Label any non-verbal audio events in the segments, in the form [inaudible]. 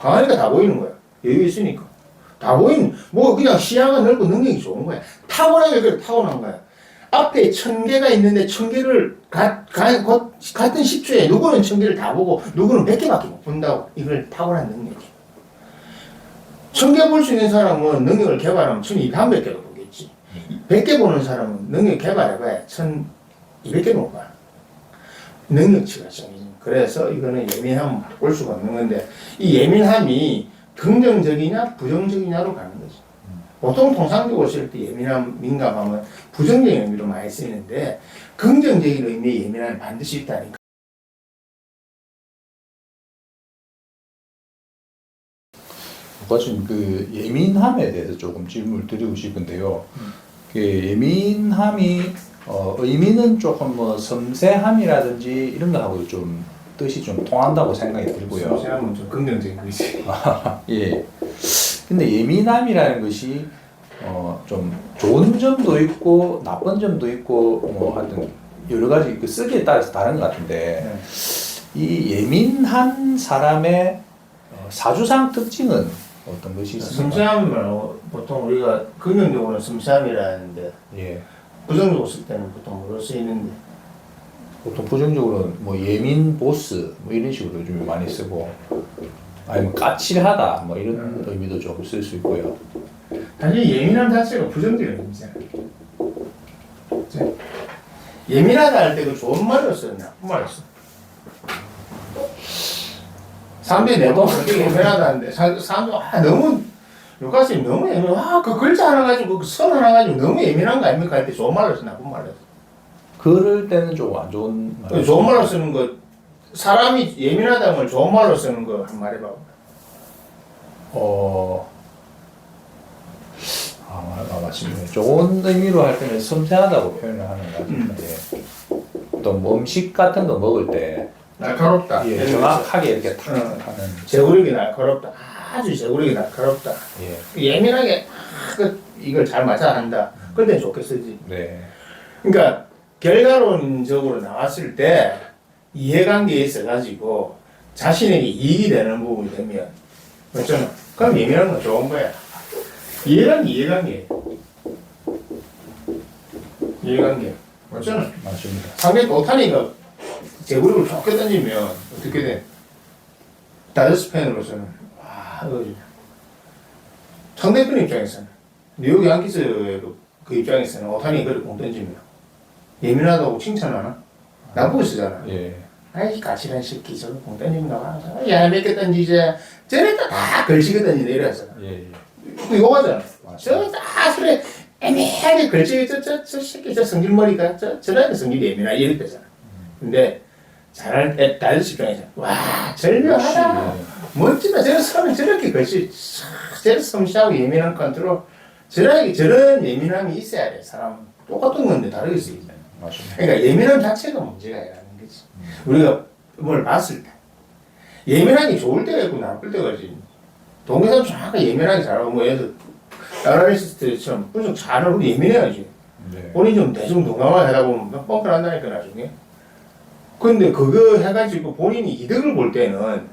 강하니까 다 보이는 거야. 여유 있으니까. 다 보이는, 뭐 그냥 시야가 넓고 능력이 좋은 거야. 타고나게 그래, 타고난 거야. 앞에 천 개가 있는데 천 개를 가, 가, 곧 같은 10초에 누구는 천 개를 다 보고 누구는 백 개밖에 못 본다고. 이걸 타고난 능력이야. 천개 볼 수 있는 사람은 능력을 개발하면 천 이백 개도 보겠지. 백개 보는 사람은 능력 개발해봐야 천 이백 개도 못 봐. 능력치가 정해진. 그래서 이거는 예민하면 바꿀 수가 없는 건데 이 예민함이 긍정적이냐 부정적이냐로 가는 거지. 보통 통상적으로 쓸 때 예민함, 민감함은 부정적인 의미로 많이 쓰이는데 긍정적인 의미의 예민함이 반드시 있다니까. 과연 그 예민함에 대해서 조금 질문을 드리고 싶은데요. 그 예민함이 어, 의미는 조금 뭐 섬세함이라든지 이런 거하고 좀 뜻이 좀 통한다고 생각이 들고요. 사람은 좀 긍정적인 거지. [laughs] 예. 근데 예민함이라는 것이 어, 좀 좋은 점도 있고 나쁜 점도 있고 뭐 하여튼 여러 가지 그 쓰기에 따라서 다른 것 같은데 네. 이 예민한 사람의 어, 사주상 특징은 어떤 것이 있습니까? 어, 보통 우리가 긍정적으로는 섬세함이라는데 예. 부정적으로 쓸 때는 보통 뭐로 쓰이는데 보통 부정적으로는 뭐 예민 보스 뭐 이런 식으로 좀 많이 쓰고 아니면 까칠하다 뭐 이런 음. 의미도 좀 쓸 수 있고요. 단지 예민함 자체가 부정적인 의미잖아. 그치? 예민하다 할때그 좋은 말로 말로 써. 사람들이 내보면 되게 예민하다는데, 사- 사람들, 아, 너무, 요가스님 너무 예민, 아, 그 글자 하나 가지고, 그 선 하나 가지고 너무 예민한 거 아닙니까? 할때 좋은 말로 써, 나쁜 말로 써. 그럴 때는 좀 안 좋은 말. 그 좋은 말로 쓰는 거, 사람이 예민하다는 걸 좋은 말로 쓰는 거한번 말해봐. 어. 아, 마- 아 맞습니다. 좋은 의미로 할 때는 섬세하다고 표현을 하는 것 같은데 또 뭐 음식 같은 거 먹을 때 날카롭다. 예, 정확하게 이렇게 탁 어. 하는 제구력이 날카롭다. 아주 제구력이 날카롭다. 예, 예민하게 아, 그 이걸 잘 맞아 한다. 그때 좋게 쓰지. 네, 그러니까 결과론적으로 나왔을 때 이해관계에 있어가지고 자신에게 이익이 되는 부분이 되면 그렇잖아. 그럼 예민한 건 좋은 거야. 이해관계, 이해관계. 이해관계. 맞잖아. 맞습니다. 상대 오타니가 제구력을 좋게 던지면 어떻게 돼? 다저스 팬으로서는 와 이거 상대편 입장에서는 뉴욕 양키스 그 입장에서는 오타니 그를 공 던지면 예민하다고 칭찬하나? 나쁘게 쓰잖아. 예, 아이 까칠한 새끼 저거 공 던진다. 야몇개 던지지. 저래도 다 걸치게 던지네 이래서 예, 예. 그 욕하잖아. 맞습니다. 저다 그래 애매하게 걸치게 저 저 저 새끼 저 성질머리가 저 저런 성질이 예민하 이럴 때잖아. 근데 잘할 때 다른 입장에서 와 절묘하다. 역시, 멋지다. 저런 사람이 저렇게 걸치 저런 섬세하고 예민한 컨트롤 저런 저런 예민함이 있어야 돼. 사람은 똑같은 건데 다르게 쓰이잖아. 예, 맞습니다. 그러니까 예민함 자체가 문제가 있는 거지. 우리가 뭘 봤을 때 예민하게 좋을 때가 있고 나쁠 때가 있지. 동영상 정확하게 예민하게 잘하고 뭐 예를 들어 아나리스트처럼 분석 잘하고 예민해야지. 네, 본인 좀 대중 동감하게 하다 보면 막 뻥크 난다니까 나중에. 근데 그거 해가지고 본인이 이득을 볼 때는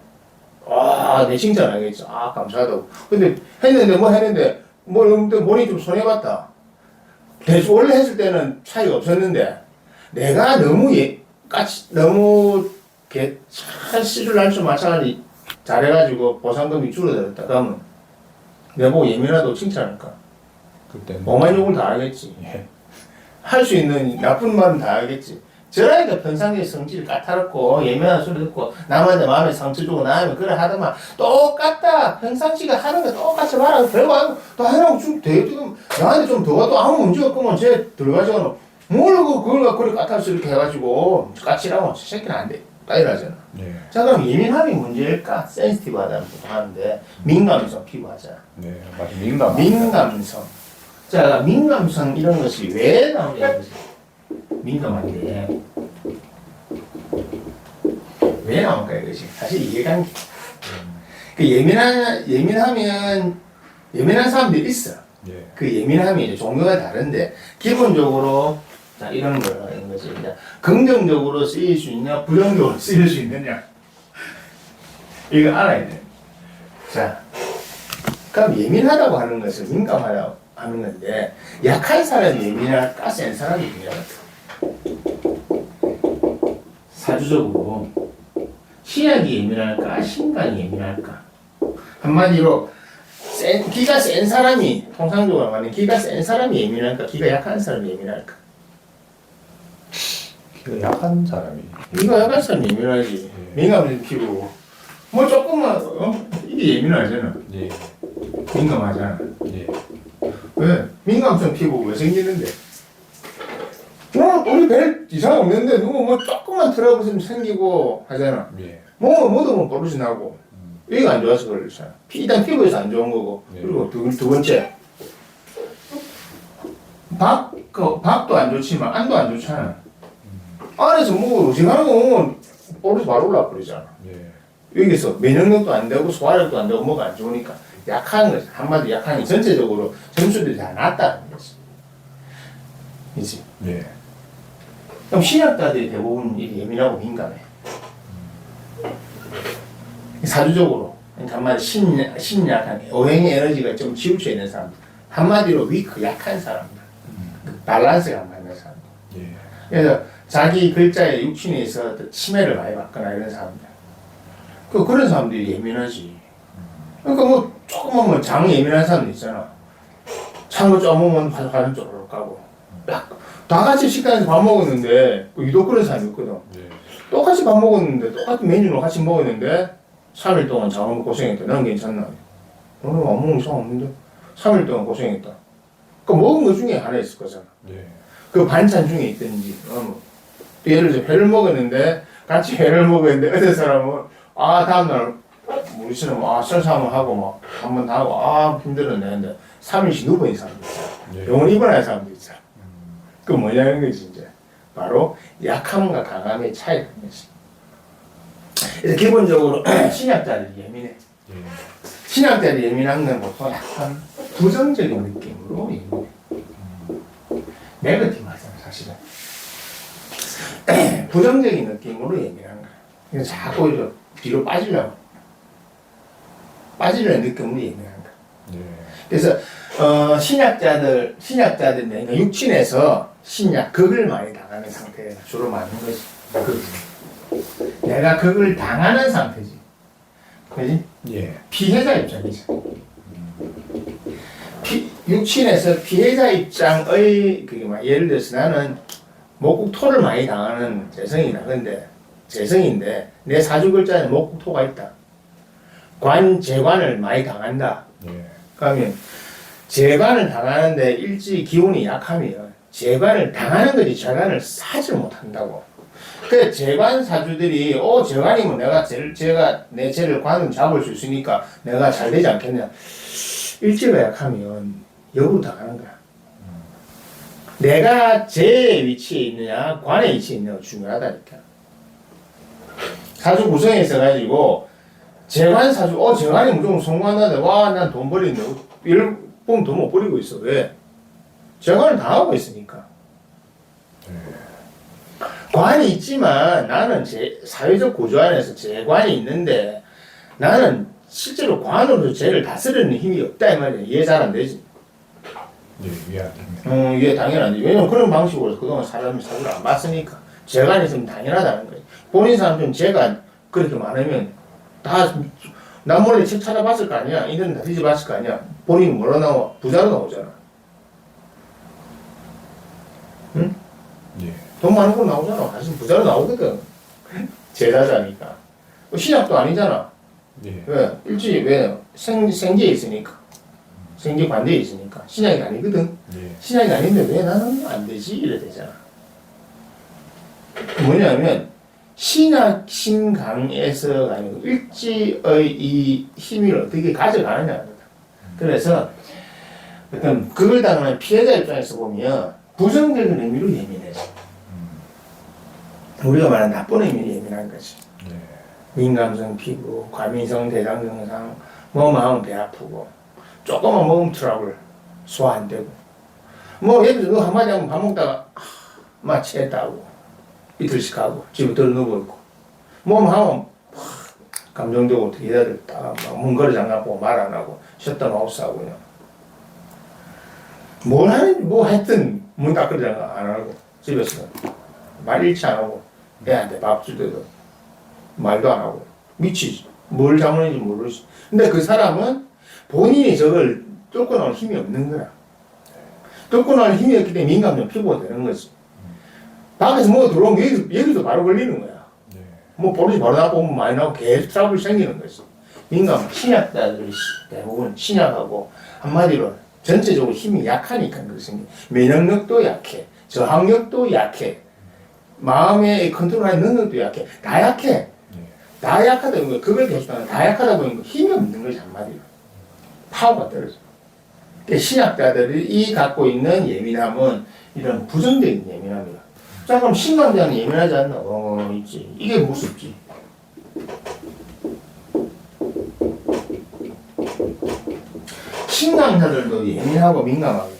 와내 칭찬하겠지. 아 감사하다고. 근데 했는데 뭐 했는데 뭐 근데 본인이 좀 손해봤다. 대충 원래 했을 때는 차이가 없었는데 내가 너무 예 까치 너무 개잘 시줄 날수 마찬가지 잘해가지고 보상금이 줄어들었다. 그러면 내보고 예민하다고 칭찬할까? 그때 오만 욕을 다 하겠지. 예, 할수 있는 나쁜 말은 다 하겠지. 저라니까 평상시에 성질 까탈없고 예민한 소리 듣고 남한테 마음에 상처 주고 나면 그래 하더만 똑같다. 평상시가 하는 거 똑같이 말하고 별거 아니고 또 하나고 좀 대금 나한테 좀더 와도 아무 문제 없구만 쟤 들어가잖아. 뭘 그- 그걸 갖고 그래 까탈스 이렇게 해가지고 까칠하고 저 새끼는 안 돼. 따이라잖아. 네, 자 그럼 예민함이 문제일까? 센시티브하다는 보통 하는데 민감성 피부하잖아. 네, 맞아 민감. 민감성. 자, 민감성 이런 것이 왜 나오냐 이거지. 민감한 게. 왜 나올까 이것이. 사실 이해관계. 그 예민한, 예민하면, 예민한 사람들이 있어. 예, 그 예민함이 이제 종류가 다른데, 기본적으로, 자, 이런 거, 이런 거지. 이제 긍정적으로 쓰일 수 있냐, 부정적으로 쓰일 수 있느냐. 이거 알아야 돼. 자, 그럼 예민하다고 하는 것은 민감하다고 하는 건데 약한 사람이 예민할까 센 사람이 예민할까? 사주적으로 신약이 예민할까? 신강이 예민할까? 한마디로 센, 기가 센 사람이 통상적으로 말하는 기가 센 사람이 예민할까? 기가 약한 사람이 예민할까? 그 약한 사람이. 기가 약한 사람이 예민하지. 민감한 피부. 뭐 조금만 어? 이게 예민하잖아. 예, 민감하잖아. 예, 왜? 민감성 피부 왜 생기는데? 뭐 우리 별 이상 없는데 누구 뭐 조금만 트러블 좀 생기고 하잖아. 예, 뭐뭐 버릇이 나고 여기가 안 좋아서 그렇잖아. 피- 일단 피부에서 안 좋은 거고 네. 그리고 두, 두 번째 박, 그, 박도 안 좋지만 안도 안 좋잖아. 안에서 뭐 먹으면 버릇이 바로 올라 버리잖아. 예, 여기서 면역력도 안 되고 소화력도 안 되고 뭐가 안 좋으니까 약한 거지 한마디 약한 게 전체적으로 점수들이 다 낮다는 거지. 이지 예, 그럼 신약자들이 대부분 이 예민하고 민감해. 사주적으로. 그러니까 한마디 신, 신약한 어행의 에너지가 좀 치우쳐 있는 사람들 한마디로 위크 약한 사람들. 그 밸런스가 안 맞는 사람들 예, 그래서 자기 글자에 육신에 있어 치매를 많이 받거나 이런 사람들. 그 그런 사람들이 예민하지. 그러니까 뭐 조금만 뭐장 예민한 사람들 있잖아. 찬거 쪼으면 화장 쪼르륵 가고. 야, 다 같이 식당에서 밥 먹었는데 그 유독 그런 사람이 있거든. 예, 똑같이 밥 먹었는데 똑같은 메뉴로 같이 먹었는데 3일 동안 장을 고생했다. 난 괜찮나? 오늘 아무 이상 없는데 3일 동안 고생했다. 그 먹은 것 중에 하나 있을 거잖아. 예, 그 반찬 중에 있든지 어, 뭐. 또 예를 들어 회를 먹었는데 같이 회를 먹었는데 [laughs] 어떤 사람은 아 다음날 우리 씨는 아 설사함을 하고 막 한번다 하고 아 힘들었네. 근데 3일씩 누워있는 사람도 있어 예, 병원 입원한 사람도 있어 그 뭐냐는 거지 이제. 바로 약함과 강함의 차이라는 거지 그래서 기본적으로 [clears throat] 신약자들이 예민해. 예, 신약자들이 예민한 건 보통 약간 부정적인 느낌으로 예민해. 네거티브 하잖아 사실은. [clears throat] 부정적인 느낌으로 예민한 거야. 그래서 자꾸 뒤로 빠지려고 빠지려는 느낌으로 예민한 거야. 예, 그래서 어, 신약자들 신약자들 그러니까 육신에서 신약 극을 많이 당하는 상태에 주로 많은 것이 극. 내가 극을 당하는 상태지. 그지? 예, 피해자 입장이지. 피, 육신에서 피해자 입장의 그게 막 예를 들어서 나는 목국토를 많이 당하는 재성이다 근데 재성인데 내 사주 글자에 목국토가 있다 관 재관을 많이 당한다 예, 그러면 재관을 당하는데 일지 기운이 약하면 재관을 당하는 거지 재관을 사지 못한다고. 그 재관 사주들이 어 재관이면 내가 제, 제가 내 죄를 관을 잡을 수 있으니까 내가 잘 되지 않겠냐. 일지가 약하면 역으로 당하는 거야. 내가 제 위치에 있느냐 관의 위치에 있느냐가 중요하다니까. 사주 구성에 있어가지고 재관 사주, 어, 재관이 무조건 성공한다는데, 와, 난돈 버리는데, 이런 보면 돈못 버리고 있어. 왜? 재관을 당하고 있으니까. 관이 있지만 나는 제, 사회적 구조 안에서 재관이 있는데 나는 실제로 관으로 죄를 다스리는 힘이 없다, 이 말이야. 이해 잘 안 되지. 예, 이해 안 됩니다. 어, 이게 당연하지. 왜냐면 그런 방식으로 그동안 사람이 사주를 안 봤으니까. 재관이 있으면 당연하다는 거지. 본인 사람들은 재가 그렇게 많으면 다 남몰래 책 찾아봤을 거 아니야. 인터넷 다 뒤져봤을 거 아니야. 본인이 뭐로 나와? 부자로 나오잖아. 예, 돈 많은 거 나오잖아. 사실 부자로 나오거든. 제자자니까. 신약도 아니잖아. 예, 왜? 일주일 왜? 생, 생계에 있으니까. 생계 관대에 있으니까. 신약이 아니거든. 예, 신약이 아닌데 왜 나는 안 되지? 이래 되잖아. 뭐냐면 신약 신강에서 아니고 일지의 이 힘을 어떻게 가져가느냐. 그래서 어떤 그걸 당하는 피해자 입장에서 보면 부정적인 의미로 예민해. 우리가 말하는 나쁜 의미로 예민한 거지. 예, 민감성 피부, 과민성 대장 증상, 뭐 마음 배 아프고 조금만 먹으면 트러블 소화 안 되고 뭐 예를 들어 너 한마디 하면 밥 먹다가 아, 막 취했다고 이틀씩 하고 집에 들어 누워 있고. 몸 하면 팍 감정적으로 어떻게 해야 될까? 문 걸어 잠가보고 말 안 하고 셧다 마우스 하고 그냥. 뭘 하는지 뭐 하여튼 문 잠가 안 하고 집에서 말 일치 안 하고 애한테 밥 줄 때도 말도 안 하고. 미치지 뭘 잘못했는지 모르지. 근데 그 사람은 본인이 저걸 뚫고 나올 힘이 없는 거야. 뚫고 나올 힘이 없기 때문에 민감점 피부가 되는 거지 밖에서 뭐 들어오면 여기서, 여기서 바로 걸리는 거야 네. 뭐 버릇이 바로 나고 뭐 많이 나고 계속 트러블 생기는 거지. 민감 신약자들이 시- 대부분 신약하고 한마디로 전체적으로 힘이 약하니까 그렇습니 면역력도 약해, 저항력도 약해, 마음의 컨트롤하는 능력도 약해, 다 약해. 네. 다 약하다 보니까 그걸 계속 하는 다 약하다 보니까 힘이 없는 거지 한마디로 파워가 떨어져. 그러니까 신약자들이 이 갖고 있는 예민함은 이런 부정적인 예민함이 그럼 신강자는 예민하지 않나? 어 있지. 이게 무섭지. 신강자들도 예민하고 민감하거든.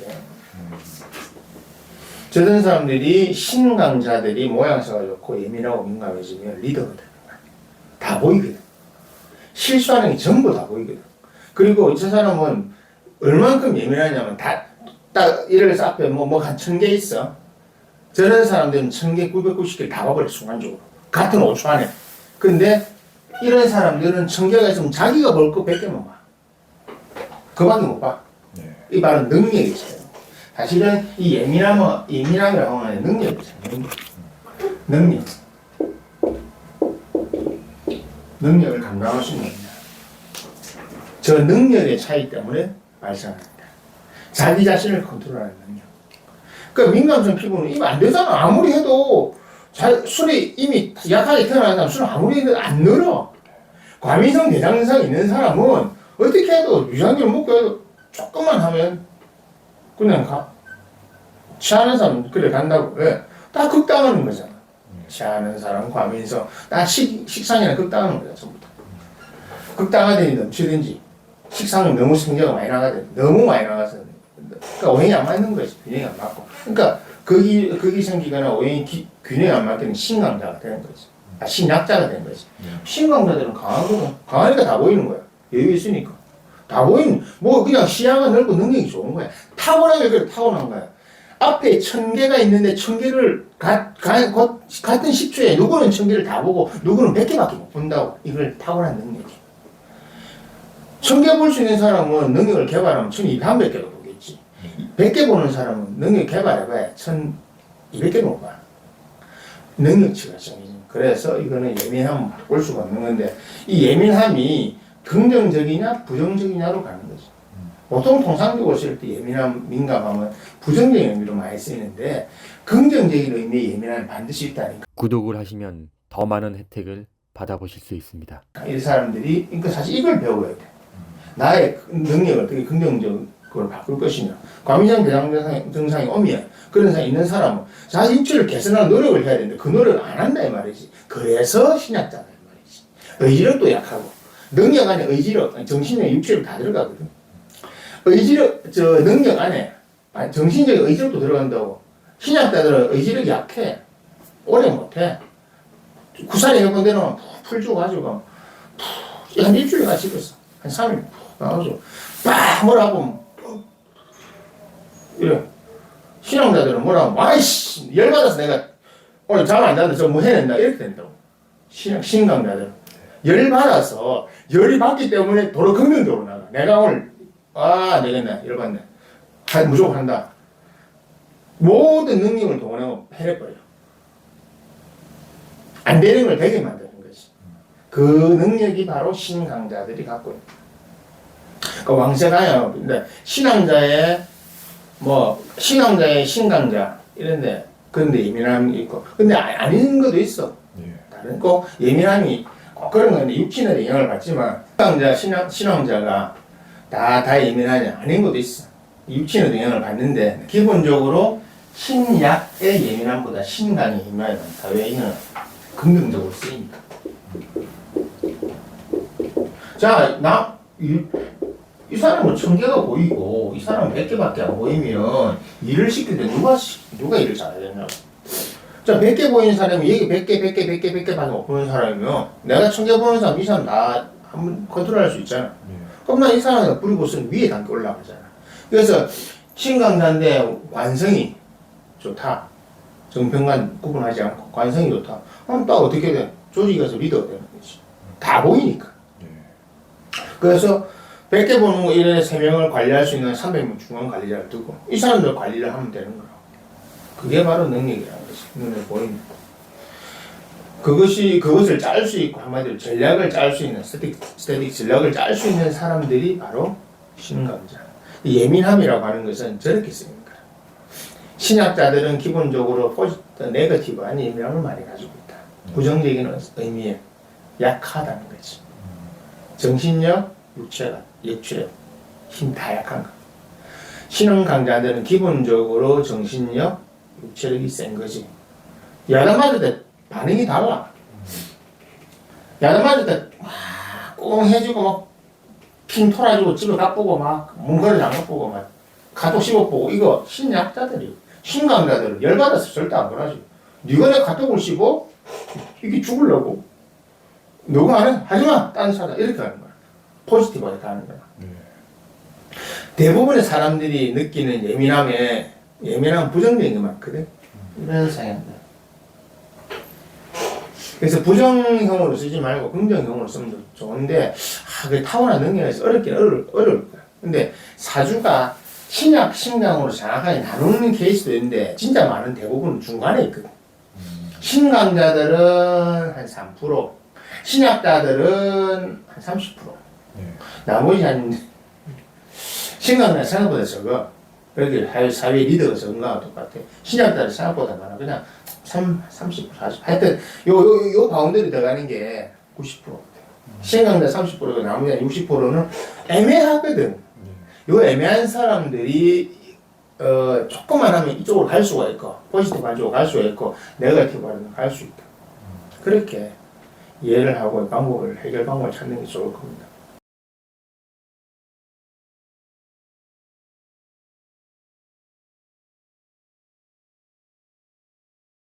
저런 사람들이 신강자들이 모양새가 좋고 예민하고 민감해지면 리더가 되는 거야. 다 보이거든. 실수하는 게 전부 다 보이거든. 그리고 저 사람은 얼만큼 예민하냐면 다, 딱, 예를 앞에 뭐, 뭐 한 천 개 있어. 저런 사람들은 천 개, 990개를 다 봐버려, 순간적으로. 같은 5초 안에. 근데 이런 사람들은 천 개가 있으면 자기가 볼 거 100개만 봐. 그밖에 못 봐. 네. 이 말은 능력이 있어요. 사실은 이 예민함은, 예민함이라고 하는 능력이죠. 능력. 능력. 능력을 감당할 수 있는 능력. 저 능력의 차이 때문에 발생합니다. 자기 자신을 컨트롤하는 능력. 그 민감성 피부는 이거 안 되잖아. 아무리 해도 자, 술이 이미 약하게 태어난 사람 술을 아무리 해도 안 늘어. 과민성 대장 증상 있는 사람은 어떻게 해도 유산균 먹고 해도 조금만 하면 그냥 가. 취하는 사람은 그래 간다고. 왜? 다 극당하는 거잖아. 취하는 사람, 과민성. 다 식, 식상이나 극당하는 거야, 전부 다. 극당하든지 넘치든지. 식상은 너무 성자가 많이 나가든 너무 많이 나가서 그러니까 오행이 안 맞는 거지 균형이 안 맞고. 그러니까 거기 거기 생기거나 오행이 기, 균형이 안 맞으면 신강자가 되는 거지. 아, 신약자가 되는 거지. 신강자들은 강하거든 강하니까 다 보이는 거야. 여유 있으니까. 다 보이는 뭐 그냥 시야가 넓고 능력이 좋은 거야. 타고나게 그래 타고난 거야. 앞에 천 개가 있는데 천 개를 가, 가, 곧 같은 10초에 누구는 천 개를 다 보고 누구는 백 개밖에 못 본다고 이걸 타고난 능력이 천 개 볼 수 있는 사람은 능력을 개발하면 천 이백 개도 보겠지. 백개 보는 사람은 능력 개발해봐야 천 이백 개도 못 봐. 능력치가 정해진. 그래서 이거는 예민함은 바꿀 수가 없는 건데 이 예민함이 긍정적이냐 부정적이냐로 가는 거지. 보통 통상적으로 쓸 때 예민함, 민감함은 부정적인 의미로 많이 쓰이는데 긍정적인 의미의 예민함이 반드시 있다니까. 구독을 하시면 더 많은 혜택을 받아보실 수 있습니다. 이 사람들이 그러니까 사실 이걸 배워야 돼. 나의 능력을 어떻게 긍정적 으로 바꿀 것이냐. 과민성 대장 증상이, 오면 그런 상이 있는 사람은 자기 육체를 개선하는 노력을 해야 되는데 그 노력을 안 한다 이 말이지. 그래서 신약자다 이 말이지. 의지력도 약하고 능력 안에 의지력, 아니, 정신력, 육체력 다 들어가거든. 의지력, 저 능력 안에 아니, 정신적인 의지력도 들어간다고. 신약자들은 의지력이 약해. 오래 못해. 구사리 해본대로 풀 주고 가지고 푹, 한 일주일 가 집에서 한 3일 푹 나가서 빡 뭐라 하면 푹 이래. 신앙자들은 뭐라 아이씨 열받아서 내가 오늘 잠안 자는데 저뭐 해낸다 이렇게 된다고. 신앙 신강자들은. 열받아서 열이 받기 때문에 도로 긍정적으로 나가. 내가 오늘 아 되겠네 열받네. 하, 무조건 한다. 모든 능력을 동원하고 해내버려. 안 되는 걸 되게 만드는 거지. 그 능력이 바로 신강자들이 갖고 있는. 그 왕세가요. 근데 신앙자의 뭐 신앙자의 신강자 이런데 그런데 예민함이 있고 근데 아- 아닌 것도 있어. 네. 다른 꼭 예민함이 꼭 그런 건데 육신의 영향을 받지만 신앙자 신앙 신앙자가 다 다 예민하냐 아닌 것도 있어. 육신의 영향을 받는데 기본적으로 신약의 예민함보다 신강의 예민함이 많다. 왜 이는 긍정적으로 쓰이니까. 자, 나, 이, 이 사람은 천 개가 보이고, 이 사람은 백 개밖에 안 보이면, 일을 시킬 때 누가, 시- 누가 일을 잘해야 되냐고. 자, 100개 보이는 사람이 여기 100개, 100개, 100개, 100개 밖에 못 보는 사람이면 내가 1000개 보는 사람, 이 사람 나 한번 컨트롤할 수 있잖아. 그럼 난이 사람을 뿌리고선 위에 담게 올라가잖아. 그래서 신강자인데 관성이 좋다. 정평관 구분하지 않고 관성이 좋다. 그럼 또 어떻게 돼? 조직이 가서 리더가 되는 거지. 다 보이니까. 그래서 100개 보는 거 1년에 3명을 관리할 수 있는 300명 중앙 관리자를 두고 이 사람들 관리를 하면 되는 거야. 그게 바로 능력이라는 거지. 눈에 거. 그것이 그것을 짤 수 있고 한마디로 전략을 짤 수 있는 스태틱 스태틱 전략을 짤 수 있는 사람들이 바로 신강자. 이 예민함이라고 하는 것은 저렇게 쓰는 거야. 신약자들은 기본적으로 포지 네거티브 아닌 예민함을 많이 가지고 있다. 부정적인 의미에 약하다는 거지. 정신력, 육체가 육체력, 힘 다 약한 거. 신흥 강자들은 기본적으로 정신력, 육체력이 센 거지. 야단 맞을 때 반응이 달라. 야단 맞을 때막꽁 해지고 막핑 털어지고 집에 가보고 막 문거리 장갑보고 막 카톡 씹어보고 이거 신약자들이 신강자들은 열받아서 절대 안 그러지. 네가 내 카톡을 씹어? 이게 죽으려고. 누가 안 해? 하지마! 딴 사람 이렇게 하는 거야. 포지티브하게 가는 거야. 대부분의 사람들이 느끼는 예민함에 예민한 부정적인 게 많거든. 이런 성향들. 그래서 부정형으로 쓰지 말고 긍정형으로 쓰면 더 좋은데 아, 그 타고난 능력에서 어렵긴 어려울, 어려울 거야. 근데 사주가 신약, 신강으로 정확하게 나누는 케이스도 있는데 진짜 많은 대부분은 중간에 있거든. 신강자들은 한 3%, 신약자들은 한 30%. 나머지 한 신강자 생각보다 적어. 여기 할 사회 리더가 적은 거랑 똑같아. 신약자들 생각보다 많아. 그냥 3, 30, 40. 하여튼 요, 요, 요 바운더리 들어가는 게 90% 같아. 신강자 30%고 나머지 한 60%는 애매하거든. 요 애매한 사람들이 어, 조금만 하면 이쪽으로 갈 수가 있고, 포지티브 쪽으로 갈 수가 있고, 네거티브 하면 갈수 있다. 그렇게 이해를 하고 방법을, 해결 방법을 찾는 게 좋을 겁니다.